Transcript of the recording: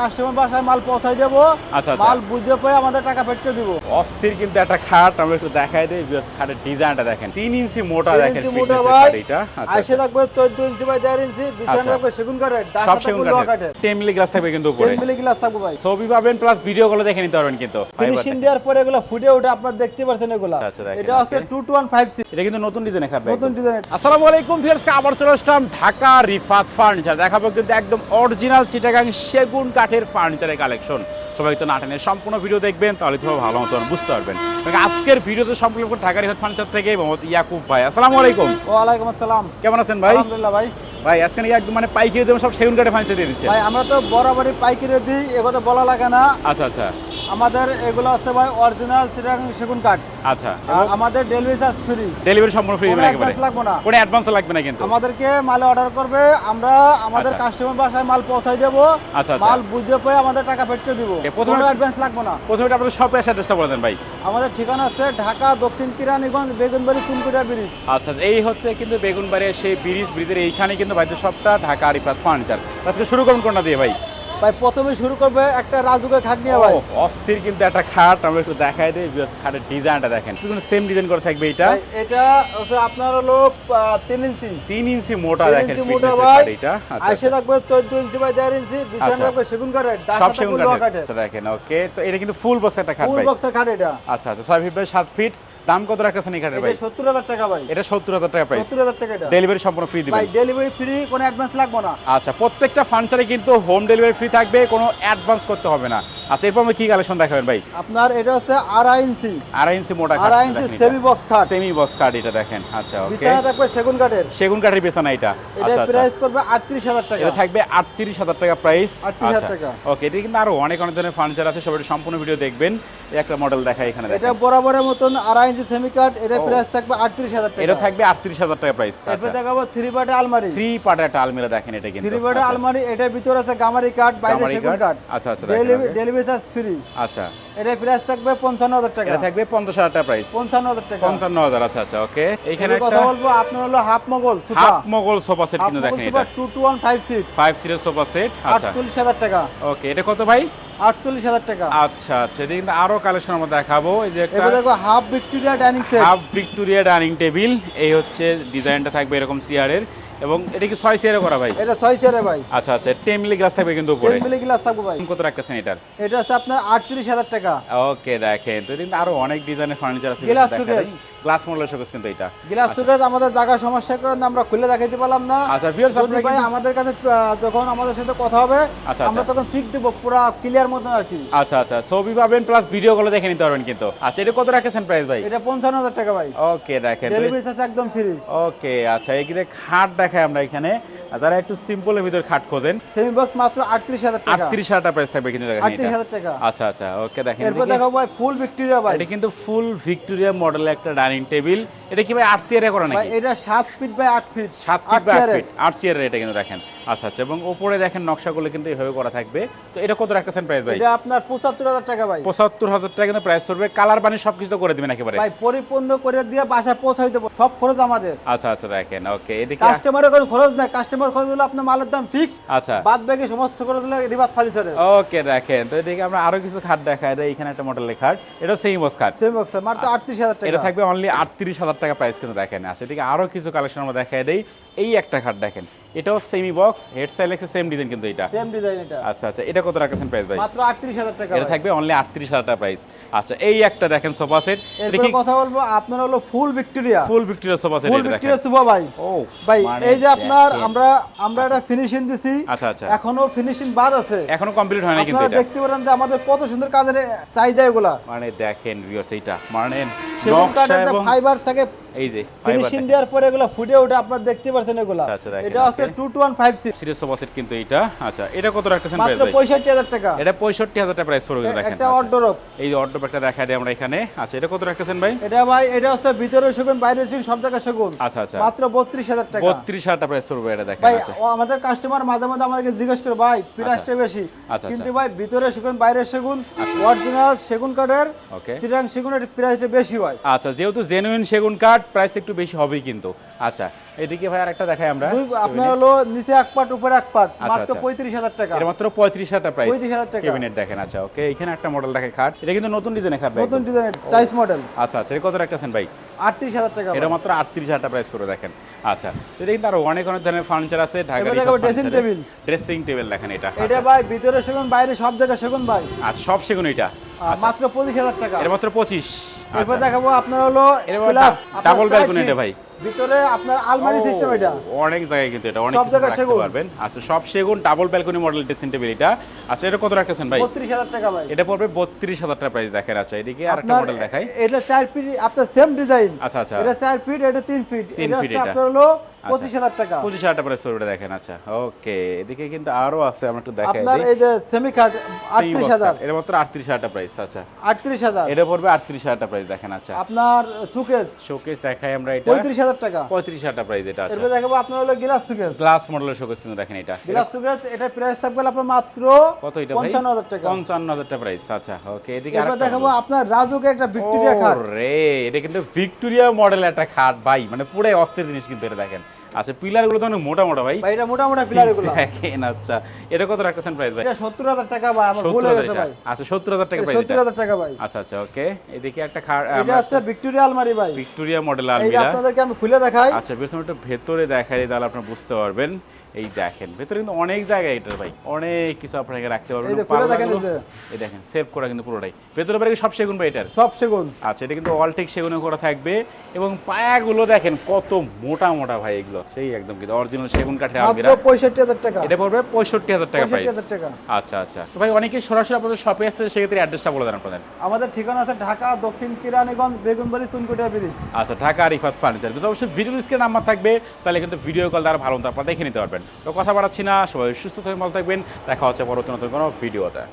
Customer বাসায় মাল পৌঁছাই দেবো আচ্ছা, আচ্ছা। মাল বুঝে পেয়ে আমাদের টাকা ফেরত দিব। অস্থির কিন্তু একটা খাট আমরা একটু দেখাই দিই খাটের ডিজাইনটা দেখেন। তিন ইঞ্চি মোটা দেখেন মোটা ভাই এটা আচ্ছা, আইসে থাকবে চোদ্দ ইঞ্চি বাই দেড় ইঞ্চি বিছানা আচ্ছা। থাকবে সেগুন কাঠের ডাকা থাকবে লোহা কাঠের। টেমলি গ্লাস থাকবে কিন্তু উপরে। টেন মিলি গ্লাস থাকবে ভাই। ছবি পাবেন প্লাস ভিডিও গুলো দেখে নিতে পারবেন কিন্তু। ফিনিশিং দেওয়ার পরে এগুলো ফুটে ওঠে আপনারা দেখতে পাচ্ছেন এগুলা। আচ্ছা, এটা হচ্ছে two two one five six এটা কিন্তু নতুন ডিজাইনের খাট নতুন ডিজাইন আসসালামু আলাইকুম ভিউয়ার্স আবার চলে আসলাম ঢাকা রিফাত ফার্নিচার। দেখাবো কিন্তু একদম অরিজিনাল চিটাগাং সেগুন কাঠের ফার্নিচারের কালেকশন সবাই তো নাটেনের সম্পূর্ণ ভিডিও দেখবেন তাহলে তো ভালো মতন বুঝতে পারবেন। আজকের ভিডিওতে সম্পূর্ণ ঢাকা রিফাত ফার্নিচার থেকে মোহাম্মদ ইয়াকুব ভাই। আসসালামু আলাইকুম। ওয়ালাইকুম আসসালাম। কেমন আছেন ভাই? আলহামদুলিল্লাহ ভাই। ভাই আজকে একদম মানে পাইকারি দেবেন সব সেগুন কাঠের ফার্নিচার দিয়ে দিচ্ছে। ভাই আমরা তো বরাবরই পাইকিরি দিই এগুলো বলা লাগে না। আচ্ছা আচ্ছা। আমাদের এগুলো হচ্ছে ভাই অরিজিনাল চিটাগাং সেগুন কাঠ। আচ্ছা আর আমাদের ডেলিভারি চার্জ ফ্রি ডেলিভারি সম্পূর্ণ ফ্রি দেবেন একেবারে অ্যাডভান্স লাগবে না। কোনো অ্যাডভান্স লাগবে না কিন্তু? আমাদেরকে মাল অর্ডার করবে আমরা আমাদের আচ্ছা। কাস্টমার বাসায় মাল পৌঁছাই দেবো আচ্ছা, আচ্ছা। মাল বুঝে পেয়ে আমাদের টাকা ফেরত দিব। প্রথমে- অ্যাডভান্স লাগবে না। প্রথমে আপনাদের শপের অ্যাড্রেসটা বলে দেন ভাই। আমাদের ঠিকানা আছে ঢাকা দক্ষিণ কিরানীগঞ্জ বেগুনবাড়ি চুনকুটা ব্রিজ আচ্ছা আচ্ছা, এই হচ্ছে কিন্তু বেগুনবাড়ির সেই ব্রিজ ব্রিজের এইখানে কিন্তু ভাইদের সবটা ঢাকা আরিফাত ফার্নিচার আজকে শুরু করুন কোনটা দিয়ে ভাই? ভাই প্রথমে শুরু করবে একটা রাজুকের খাট নিয়ে ভাই। অস্থির কিন্তু একটা খাট আমরা একটু দেখাই দিই খাটের ডিজাইনটা দেখেন। শুধু সেম ডিজাইন করে থাকবে এটা এটা হচ্ছে আপনার হলো আহ, তিন ইঞ্চি। তিন ইঞ্চি মোটা দেখেন ইঞ্চি মোটা ভাই। এটা আচ্ছা, আইসে থাকবে চোদ্দ ইঞ্চি বাই দেড় ইঞ্চি বিছানা আচ্ছা। থাকবে সেগুন কাঠের ডাকা সেগুন কাঠের। আচ্ছা, দেখেন ওকে তো এটা কিন্তু ফুল বক্স একটা খাট ফুল বক্সের খাট এটা। আচ্ছা আচ্ছা ছয় ফিট বাই সাত ফিট দাম কত রাখতেছেন এই খাটের এটা ভাই? সত্তর হাজার টাকা ভাই। এটা সত্তর হাজার টাকা প্রাইস সত্তর হাজার টাকা এটা। ডেলিভারি সম্পূর্ণ ফ্রি দিবেন। ভাই ডেলিভারি ফ্রি কোনো অ্যাডভান্স লাগবে না। আচ্ছা প্রত্যেকটা ফার্নিচারে কিন্তু হোম ডেলিভারি ফ্রি থাকবে কোনো অ্যাডভান্স করতে হবে না। আচ্ছা এরপর আমরা কি কালেকশন দেখাবেন ভাই? আপনার এটা হচ্ছে আড়াই ইঞ্চি। আড়াই ইঞ্চি মোটা আড়াই ইঞ্চি সেমি বক্স খাট সেমি বক্স এটা দেখেন। আচ্ছা ওকে বিছানা থাকবে সেগুন কাঠের। সেগুন কাঠের বিছানা এটা। এটা আচ্ছা আচ্ছা। প্রাইস পড়বে আটত্রিশ হাজার টাকা। এটা থাকবে আটত্রিশ হাজার টাকা প্রাইস 38,000 টাকা। ওকে এটা কিন্তু আরও অনেক অনেক ধরনের ফার্নিচার আছে। সবাই সম্পূর্ণ ভিডিও দেখবেন। একটা মডেল দেখাই এখানে এটা বরাবরের মতন আড়াই ইঞ্চি সেমি কাঠ। এটা প্রাইস থাকবে আটত্রিশ হাজার টাকা। এটা থাকবে আটত্রিশ হাজার টাকা প্রাইস এরপর আচ্ছা দেখাবো থ্রি আলমারি। থ্রি পার্টের একটা আলমিরা দেখেন এটা কিন্তু। থ্রি আচ্ছা। আলমারি এটার ভিতরে আছে গামারি কাঠ বাইরে সেগুন কাঠ। কাঠ। আচ্ছা, আচ্ছা। ডেলিভারি চার্জ ফ্রি আচ্ছা। এটা প্রাইস থাকবে পঞ্চান্ন হাজার টাকা। এটা থাকবে পঞ্চাশ হাজার টাকা প্রাইস পঞ্চান্ন হাজার টাকা। পঞ্চান্ন হাজার আচ্ছা আচ্ছা ওকে এখানে কথা বলব আপনার হলো half Mughal half Mughal sofa set কিন্তু দেখেন এটা। Two two one five seat five series sofa set আচ্ছা। আটচল্লিশ হাজার টাকা। ওকে এটা কত ভাই? আটচল্লিশ হাজার টাকা। আচ্ছা আচ্ছা এটা কিন্তু আরও কালেকশন আমরা দেখাবো। এই যে একটা দেখো half Victoria dining set half Victoria dining table এই হচ্ছে ডিজাইনটা থাকবে এরকম চেয়ারের এবং এটা কি ছয় চেয়ারে করা ভাই? এটা ছয় চেয়ারে ভাই। আচ্ছা আচ্ছা টেমলি গ্লাস থাকবে কিন্তু উপরে। মিলি গ্লাস থাকবে ভাই। কত রাখতেছেন এটার? এটা আছে আপনার আটত্রিশ হাজার টাকা। ওকে দেখেন। তো কিন্তু আরও অনেক ডিজাইনের ফার্নিচার আছে গ্লাস। গ্লাস মডেলের শোকেস কিন্তু এটা গ্লাস শোকেস আমাদের জায়গা সমস্যা কারণে আমরা খুলে দেখাইতে পারলাম না। আচ্ছা ভিউয়ার্স আপনারা ভাই আমাদের কাছে যখন আমাদের সাথে কথা হবে আচ্ছা, আমরা আচ্ছা। তখন ফিক দেব পুরো ক্লিয়ার মত আর কি। আচ্ছা আচ্ছা। ছবি পাবেন প্লাস ভিডিও গুলো দেখে নিতে পারবেন কিন্তু। আচ্ছা এটা কত রাখেছেন প্রাইস ভাই? এটা পঞ্চান্ন হাজার টাকা ভাই। ওকে দেখেন। ডেলিভারি চার্জ একদম ফ্রি ওকে আচ্ছা এই যে খাট দেখাই আমরা এখানে। আর যারা একটু সিম্পলের ভিতর খাট খোঁজেন সেমি বক্স মাত্র আটত্রিশ হাজার টাকা। আটত্রিশ হাজার টাকা প্রাইস থাকবে কিন্তু দেখেন আটত্রিশ এটা। হাজার টাকা। আচ্ছা আচ্ছা ওকে দেখেন এরপর দেখো ভাই ফুল ভিক্টোরিয়া ভাই এটা কিন্তু ফুল ভিক্টোরিয়া মডেল একটা ডাইনিং টেবিল এটা কি ভাই আট চেয়ারে করা নাকি? ভাই এটা 7 ফিট বাই 8 ফিট সাত আট ফিট বা আট চেয়ারের। ফিট আট এর এটা কিন্তু দেখেন। আচ্ছা আচ্ছা এবং উপরে দেখেন নকশাগুলো কিন্তু এইভাবে করা থাকবে। তো এটা কত রাখতেছেন প্রাইস ভাই? এটা আপনার পঁচাত্তর হাজার টাকা ভাই। পঁচাত্তর হাজার টাকা কিন্তু প্রাইস পড়বে। কালার বানি সবকিছু তো করে দিবেন একেবারে। ভাই পরিপূর্ণ করে দিয়ে বাসায় পৌঁছাই দেবো সব খরচ আমাদের। আচ্ছা আচ্ছা দেখেন ওকে এদিকে কাস্টমারের কোনো খরচ নাই। কাস্টমার খরচ হলে আপনার মালের দাম ফিক্স আচ্ছা। বাদ বাকি সমস্ত খরচ হলে রিবাত ফার্নিচারের ওকে দেখেন তো এদিকে আমরা আরও কিছু খাট দেখাই দেয় এখানে একটা মডেলের খাট এটা সেম বস খাট। সেমি বক্স মাত্র আটত্রিশ হাজার এটা টাকা থাকবে অনলি আটত্রিশ হাজার টাকা প্রাইস কিন্তু দেখেন। আচ্ছা এদিকে আরও কিছু কালেকশন আমরা দেখাই দেই। এই একটা খাট দেখেন। এটাও সেমি বক্স হেড সাইলেক্সের সেম ডিজাইন কিন্তু এটা। সেম ডিজাইন এটা। আচ্ছা আচ্ছা এটা কত রাখছেন প্রাইস ভাই? মাত্র আটত্রিশ হাজার টাকা এটা থাকবে অনলি আটত্রিশ হাজার টাকা প্রাইস আচ্ছা এই একটা দেখেন সোফা সেট এটা কি কথা বলব আপনার হলো full Victoria full Victoria sofa set full এটা ভিক্টোরিয়া সুপার ভাই। ও ভাই মানে এই যে আপনার আমরা আমরা এটা ফিনিশিং দিছি। আচ্ছা আচ্ছা। এখনও ফিনিশিং বাদ আছে। এখনও কমপ্লিট হয় না কিন্তু আপনারা দেখতে পারেন যে আমাদের কত সুন্দর কাজের চাহিদা এগুলা। মানে দেখেন ভিউয়ার্স এইটা মানে সেগুন কাঠের যে ফাইবার থাকে এই যে ফিনিশিং দেওয়ার পরে এগুলো ফুটে ওঠে আপনারা দেখতে পাচ্ছেন এগুলা। আচ্ছা, এটা সোফা সেট কিন্তু আচ্ছা এটা কত রাখতেছেন প্রাইস মাত্র ভাই? পঁয়ষট্টি হাজার টাকা। এটা পঁয়ষট্টি হাজার টাকা প্রাইস পড়বে কিন্তু দেখেন। একটা আচ্ছা। এই যে একটা দেখা দিই আমরা এখানে। আচ্ছা এটা কত রাখতেছেন ভাই? এটা ভাই এটা হচ্ছে ভিতরে সেগুন বাইরের সেগুন সব জায়গায় সেগুন। আচ্ছা আচ্ছা। মাত্র বত্রিশ হাজার টাকা। বত্রিশ হাজার টাকা প্রাইস পড়বে এটা দেখেন ভাই আমাদের কাস্টমার মাঝে মাঝে আমাদেরকে জিজ্ঞেস করে ভাই প্রাইসটা বেশি? কিন্তু। ভাই ভিতরে সেগুন বাইরের সেগুন অরিজিনাল সেগুন কাঠের ওকে চিরাং প্রাইসটা বেশি হয়। ভাই আচ্ছা যেহেতু জেনুইন সেগুন কাঠ প্রাইস একটু বেশি হবেই কিন্তু। আচ্ছা এদিকে ভাই আরেকটা দেখাই আমরা। আপনার হলো নিচে এক পাট উপরে এক পাট আচ্ছা, মাত্র আচ্ছা। পঁয়ত্রিশ হাজার টাকা। এটা মাত্র পঁয়ত্রিশ হাজার প্রাইস 35,000 টাকা। ক্যাবিনেট দেখেন আচ্ছা ওকে এখানে একটা মডেল দেখে খাট। এটা কিন্তু নতুন ডিজাইনের খাট ভাই। নতুন ডিজাইনের টাইস মডেল আচ্ছা আচ্ছা কত রাখতেছেন ভাই? আটত্রিশ হাজার টাকা এটা মাত্র আটত্রিশ হাজার প্রাইস করে দেখেন। আচ্ছা এটা কিন্তু আরও অনেক অনেক ধরনের ফার্নিচার আছে ঢাকা দেখাবো dressing ড্রেসিং টেবিল দেখেন এটা। এটা ভাই ভিতরে সেগুন বাইরে সব জায়গায় সেগুন ভাই। আচ্ছা সব সেগুন এটা। মাত্র পঁচিশ হাজার টাকা। এটা মাত্র পঁচিশ। এরপর দেখাবো আপনার হলো প্লাস ডাবল feet। এটা ভাই। ভিতরে আপনার আলমারি সিস্টেম এটা। অনেক জায়গায় কিন্তু এটা অনেক সব জায়গায় সেগুন। পারবেন। আচ্ছা সব সেগুন double balcony model dressing table এটা। আচ্ছা এটা কত রাখতেছেন ভাই? বত্রিশ হাজার টাকা ভাই। এটা পড়বে বত্রিশ হাজার টাকা প্রাইস দেখেন আচ্ছা এদিকে আরেকটা মডেল দেখাই। এটা চার ফিট আপনার সেম ডিজাইন আচ্ছা আচ্ছা। এটা চার ফিট এটা তিন ফিট এটা। আপনার হলো পঁচিশ হাজার টাকা। পঁচিশ হাজার টাকা প্রাইস দেখেন আচ্ছা। ওকে এদিকে কিন্তু আরও আছে আমরা একটু দেখাই আপনার এই যে সেমি খাট আটত্রিশ হাজার। এটা মাত্র আটত্রিশ হাজার টাকা প্রাইস আচ্ছা। আটত্রিশ হাজার। এটা পড়বে আটত্রিশ হাজার টাকা প্রাইস দেখেন আচ্ছা। আপনার সুকেস শোকেস দেখাই আমরা এটা। পঁয়ত্রিশ হাজার টাকা। পঁয়ত্রিশ হাজার টাকা প্রাইস এটা আচ্ছা। এরপর দেখাবো আপনার হলো গ্লাস সুকেস গ্লাস মডেলের শোকেস কিন্তু দেখেন এটা। গ্লাস সুকেস এটা প্রাইস থাকবে আপনার মাত্র কত এটা পঞ্চান্ন হাজার টাকা। পঞ্চান্ন হাজার টাকা প্রাইস আচ্ছা। ওকে এদিকে এরপর দেখাবো। আপনার রাজুকে একটা ভিক্টোরিয়া খাট রে এটা কিন্তু ভিক্টোরিয়া মডেল একটা খাট ভাই। মানে পুরাই অস্থির জিনিস কিন্তু এটা দেখেন। আচ্ছা পিলারগুলো তো অনেক মোটা মোটা ভাই। ভাই এটা মোটা পিলার এগুলো দেখেন আচ্ছা এটা কত রাখতেছেন প্রাইস ভাই? এটা সত্তর হাজার টাকা ভাই আমার ভুল হয়ে গেছে। ভাই। আচ্ছা সত্তর হাজার টাকা প্রাইস সত্তর হাজার টাকা ভাই। আচ্ছা আচ্ছা ওকে এদিকে একটা খাট এটা আছে ভিক্টোরিয়া আলমারি ভাই। ভিক্টোরিয়া মডেল এই যে আপনাদেরকে আমি খুলে দেখাই। আচ্ছা বেশ একটু ভেতরে দেখাই তাহলে আপনারা বুঝতে পারবেন। এই দেখেন ভেতরে কিন্তু অনেক জায়গায় এটা ভাই অনেক কিছু আপনাকে রাখতে পারবেন। এই দেখেন সেভ করা কিন্তু পুরোটাই। ভেতরে বাইরে সব সেগুন ভাই এটার? সব সেগুন। আচ্ছা এটা কিন্তু অলটেক সেগুনে করা থাকবে। এবং পায়াগুলো দেখেন কত মোটা মোটা ভাই এগুলো। সেই একদম কিন্তু অরিজিনাল সেগুন কাঠের আলমিরা। পঁয়ষট্টি হাজার টাকা। এটা পড়বে পঁয়ষট্টি হাজার টাকা প্রাইস আচ্ছা আচ্ছা। তো ভাই অনেকে সরাসরি আপনাদের শপে আসতে সেক্ষেত্রে অ্যাড্রেসটা বলে দেন আপনাদের। আমাদের ঠিকানা আছে ঢাকা দক্ষিণ কিরানীগঞ্জ বেগুনবাড়ি চুনকুটিয়া ব্রিজ। আচ্ছা ঢাকা রিফাত ফার্নিচার। কিন্তু অবশ্যই ভিডিও স্ক্রিনে নাম্বার থাকবে। তাহলে কিন্তু ভিডিও কল দ্বারা ভালো আপনারা দেখে নিতে পারবেন। তো কথা বাড়াচ্ছি না, সবাই সুস্থ থাকবেন, ভালো থাকবেন। দেখা হচ্ছে পরবর্তী নতুন কোনো ভিডিওতে।